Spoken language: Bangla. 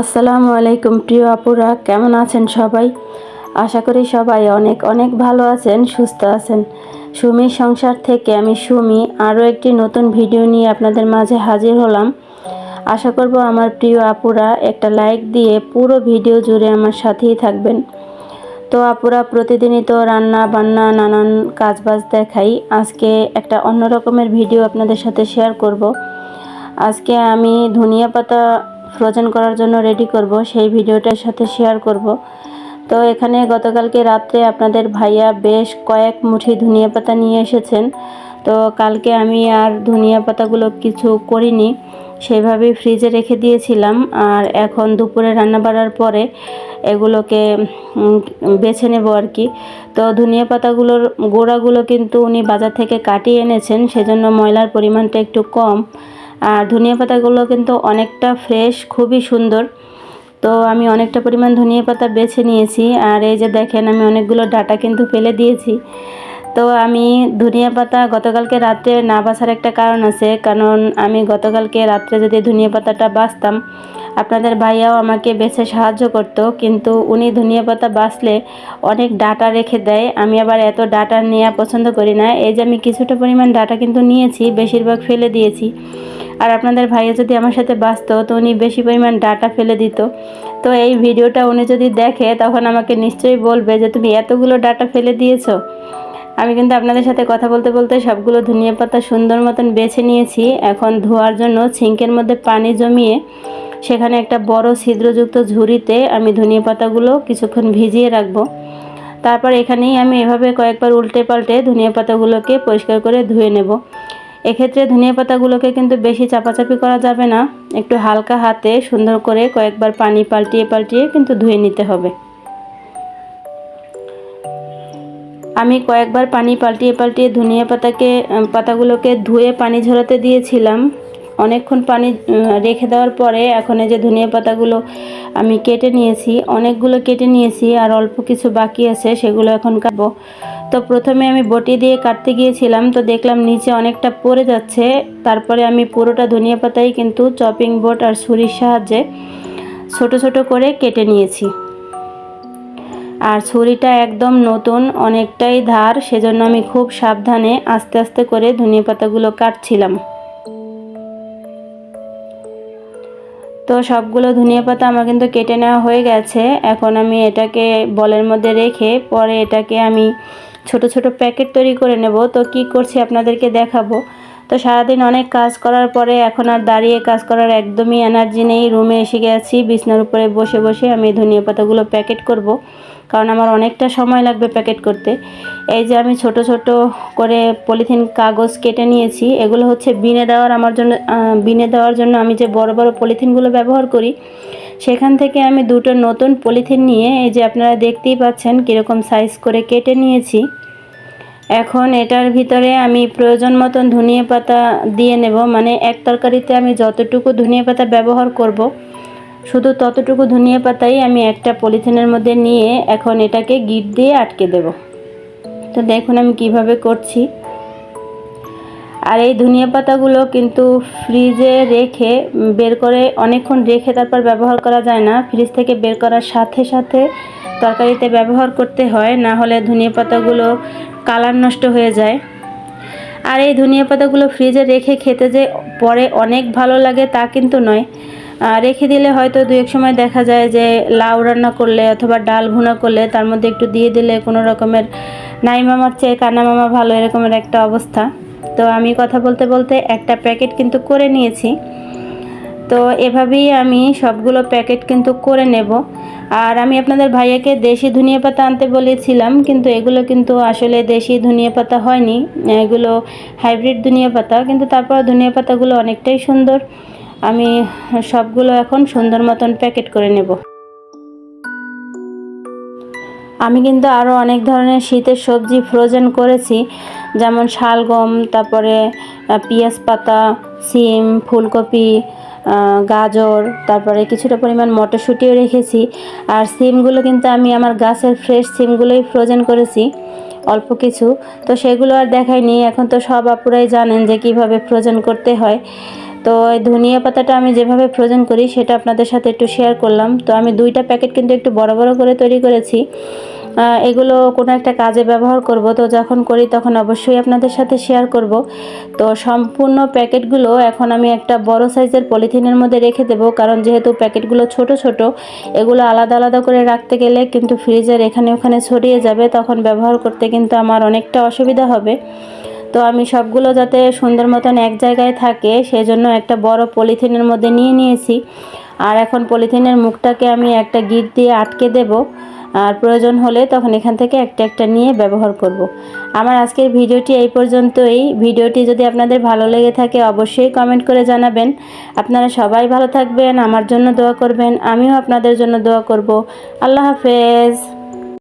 আসসালামু আলাইকুম, প্রিয় আপুরা, কেমন আছেন সবাই? আশা করি সবাই অনেক অনেক ভালো আছেন, সুস্থ আছেন। সুমির সংসার থেকে আমি সুমি আরও একটি নতুন ভিডিও নিয়ে আপনাদের মাঝে হাজির হলাম। আশা করব আমার প্রিয় আপুরা, একটা লাইক দিয়ে পুরো ভিডিও জুড়ে আমার সাথেই থাকবেন। তো আপুরা, প্রতিদিনই তো রান্না বান্না, নানান কাজবাজ দেখাই। আজকে একটা অন্য রকমের ভিডিও আপনাদের সাথে শেয়ার করব। আজকে আমি ধনিয়া পাতা ফ্রোজেন করার জন্য রেডি করব, সেই ভিডিওটার সাথে শেয়ার করব। তো এখানে গতকালকে রাত্রে আপনাদের ভাইয়া বেশ কয়েক মুঠি ধনিয়া পাতা নিয়ে এসেছেন। তো কালকে আমি আর ধনিয়া পাতাগুলো কিছু করিনি সেইভাবেই ফ্রিজে রেখে দিয়েছিলাম। আর এখন দুপুরে রান্না বাড়ার পরে এগুলোকে বেছে নেব আর কি। তো ধনিয়া পাতাগুলোর গোড়াগুলো কিন্তু উনি বাজার থেকে কাটিয়ে এনেছেন, সেজন্য ময়লার পরিমাণটা একটু কম। আর ধনিয়া পাতাগুলো কিন্তু অনেকটা ফ্রেশ খুবই সুন্দর। তো আমি অনেকটা পরিমাণ ধনিয়া পাতা বেছে নিয়েছি। আর এই যে দেখেন, আমি অনেকগুলো ডাটা কিন্তু ফেলে দিয়েছি। তো আমি ধনিয়া পাতা গতকালকে রাত্রে না বাছার একটা কারণ আছে। কারণ আমি গতকালকে রাত্রে যদি ধনিয়া পাতাটা বাছতাম, আপনাদের ভাইয়াও আমাকে বেছে সাহায্য করত। কিন্তু উনি ধনিয়া পাতা বাছলে অনেক ডাটা রেখে দেয়। আমি আবার এত ডাটা নেওয়া পছন্দ করি না। এই যে আমি কিছুটা পরিমাণ ডাটা কিন্তু নিয়েছি, বেশিরভাগ ফেলে দিয়েছি। আর আপনাদের ভাইয়া যদি আমার সাথে বাঁচতো তো উনি বেশি পরিমাণ ডাটা ফেলে দিত। তো এই ভিডিওটা উনি যদি দেখে, তখন আমাকে নিশ্চয়ই বলবে যে, তুমি এতগুলো ডাটা ফেলে দিয়েছ। আমি কিন্তু আপনাদের সাথে কথা বলতে বলতে সবগুলো ধনিয়া পাতা সুন্দর মতন বেছে নিয়েছি। এখন ধোয়ার জন্য ছিঙ্কের মধ্যে পানি জমিয়ে, সেখানে একটা বড় ছিদ্রযুক্ত ঝুড়িতে আমি ধনিয়া পাতাগুলো কিছুক্ষণ ভিজিয়ে রাখব। তারপর এখানেই আমি এভাবে কয়েকবার উল্টে পাল্টে ধনিয়া পাতাগুলোকে পরিষ্কার করে ধুয়ে নেব। এক্ষেত্রে ধনিয়া পাতাগুলোকে কিন্তু বেশি চাপাচাপি করা যাবে না। একটু হালকা হাতে সুন্দর করে কয়েকবার পানি পাল্টিয়ে পাল্টিয়ে কিন্তু ধুয়ে নিতে হবে। আমি কয়েকবার পানি পাল্টিয়ে পাল্টিয়ে ধনিয়া পাতাকে, পাতাগুলোকে ধুয়ে পানি ঝরাতে দিয়েছিলাম। অনেকক্ষণ পানি রেখে দেওয়ার পরে এখন এই যে ধনিয়া পাতাগুলো আমি কেটে নিয়েছি, অনেকগুলো কেটে নিয়েছি আর অল্প কিছু বাকি আছে, সেগুলো এখন কাটবো। তো প্রথমে আমি বটি দিয়ে কাটতে গিয়েছিলাম, তো দেখলাম নিচে অনেকটা পড়ে যাচ্ছে, তারপরে আমি পুরোটা ধনিয়া পাতাই কিন্তু চপিং বোর্ড আর ছুরির সাহায্যে ছোট ছোট করে কেটে নিয়েছি। আর ছুরিটা একদম নতুন, অনেকটাই ধার, সেজন্য আমি খুব সাবধানে আস্তে আস্তে করে ধনিয়া পাতাগুলো কাটছিলাম। তো সবগুলো ধনিয়া পাতা আমার কিন্তু কেটে নেওয়া হয়ে গেছে। এখন আমি এটাকে বলের মধ্যে রেখে পরে এটাকে আমি ছোট ছোট প্যাকেট তৈরি করে নেব। তো কি করছি আপনাদেরকে দেখাবো। তো সারাদিন অনেক কাজ করার পরে এখন আর দাঁড়িয়ে কাজ করার একদমই এনার্জি নেই। রুমে এসে গেছি, বিছনার উপরে বসে বসে আমি ধনিয়া পাতাগুলো প্যাকেট করব। কারণ আমার অনেকটা সময় লাগবে প্যাকেট করতে। এই যে আমি ছোট ছোট করে পলিথিন কাগজ কেটে নিয়েছি, এগুলো হচ্ছে বিনে দেওয়ার আমার জন্য বিনে দেওয়ার জন্য আমি যে বড় বড় পলিথিনগুলো ব্যবহার করি, সেখান থেকে আমি দুটো নতুন পলিথিন নিয়ে, এই যে আপনারা দেখতেই পাচ্ছেন কীরকম সাইজ করে কেটে নিয়েছি। এখন এটার ভিতরে আমি প্রয়োজন মতন ধনিয়া পাতা দিয়ে নেব মানে এক তরকারিতে আমি যতটুকু ধনিয়া পাতা ব্যবহার করব শুধু ততটুকু ধনিয়া পাতাই আমি একটা পলিথিনের মধ্যে নিয়ে এখন এটাকে গিট দিয়ে আটকে দেব। তো দেখুন আমি কীভাবে করছি। আর এই ধনিয়া পাতাগুলো কিন্তু ফ্রিজে রেখে বের করে অনেকক্ষণ রেখে তারপর ব্যবহার করা যায় না। ফ্রিজ থেকে বের করার সাথে সাথে তরকারিতে ব্যবহার করতে হয়, না হলে ধনিয়া পাতাগুলো কালার নষ্ট হয়ে যায়। আর এই ধনিয়া পাতাগুলো ফ্রিজে রেখে খেতে যে পরে অনেক ভালো লাগে তা কিন্তু নয়। রেখে দিলে হয়তো দু এক সময় দেখা যায় যে লাউ রান্না করলে অথবা ডাল ভুনা করলে তার মধ্যে একটু দিয়ে দিলে কোনো রকমের নাই মামার চেয়ে কানা মামা ভালো এরকমের একটা অবস্থা। তো আমি কথা বলতে বলতে একটা প্যাকেট কিন্তু করে নিয়েছি। তো এভাবেই আমি সবগুলো প্যাকেট কিন্তু করে নেব। আর আমি আপনাদের ভাইয়াকে দেশি ধনিয়া পাতা আনতে বলেছিলাম, কিন্তু এগুলো কিন্তু আসলে দেশি ধনিয়া পাতা হয়নি। এগুলো হাইব্রিড ধনিয়া পাতা, কিন্তু তারপর ধনিয়া পাতাগুলো অনেকটাই সুন্দর। আমি সবগুলো এখন সুন্দর মতন প্যাকেট করে নেব। আমি কিন্তু আরও অনেক ধরনের শীতের সবজি ফ্রোজেন করেছি, যেমন শালগম, তারপরে পেঁয়াজ পাতা, সিম, ফুলকপি গাজর, তারপরে কিছুটা পরিমাণ মটরশুঁটিও রেখেছি। আর সিমগুলো কিন্তু আমি আমার গাছের ফ্রেশ সিমগুলোই ফ্রোজেন করেছি, অল্প কিছু। তো সেগুলো আর দেখাইনি, এখন তো সব আপুরাই জানেন যে কীভাবে ফ্রোজেন করতে হয়। তো এই ধনিয়া পাতাটা আমি যেভাবে ফ্রোজেন করি, সেটা আপনাদের সাথে একটু শেয়ার করলাম। তো আমি দুইটা প্যাকেট কিন্তু একটু বড় বড় করে তৈরি করেছি। এগুলো কোনো একটা কাজে ব্যবহার করব। তো যখন করি তখন অবশ্যই আপনাদের সাথে শেয়ার করব। তো সম্পূর্ণ প্যাকেটগুলো এখন আমি একটা বড় সাইজের পলিথিনের মধ্যে রেখে দেবো। কারণ যেহেতু প্যাকেটগুলো ছোট ছোট, এগুলো আলাদা আলাদা করে রাখতে গেলে কিন্তু ফ্রিজের এখানে ওখানে ছড়িয়ে যাবে। তখন ব্যবহার করতে কিন্তু আমার অনেকটা অসুবিধা হবে। তো আমি সবগুলো যাতে সুন্দর মতন এক জায়গায় থাকে, সেজন্য একটা বড় পলিথিনের মধ্যে নিয়ে নিয়েছি। আর এখন পলিথিনের মুখটাকে আমি একটা গিট দিয়ে আটকে দেব। আর প্রয়োজন হলে তখন এখান থেকে একটা একটা নিয়ে ব্যবহার করব। আমার আজকের ভিডিওটি এই পর্যন্তই। ভিডিওটি যদি আপনাদের ভালো লেগে থাকে, অবশ্যই কমেন্ট করে জানাবেন। আপনারা সবাই ভালো থাকবেন, আমার জন্য দোয়া করবেন, আমিও আপনাদের জন্য দোয়া করব। আল্লাহ হাফেজ।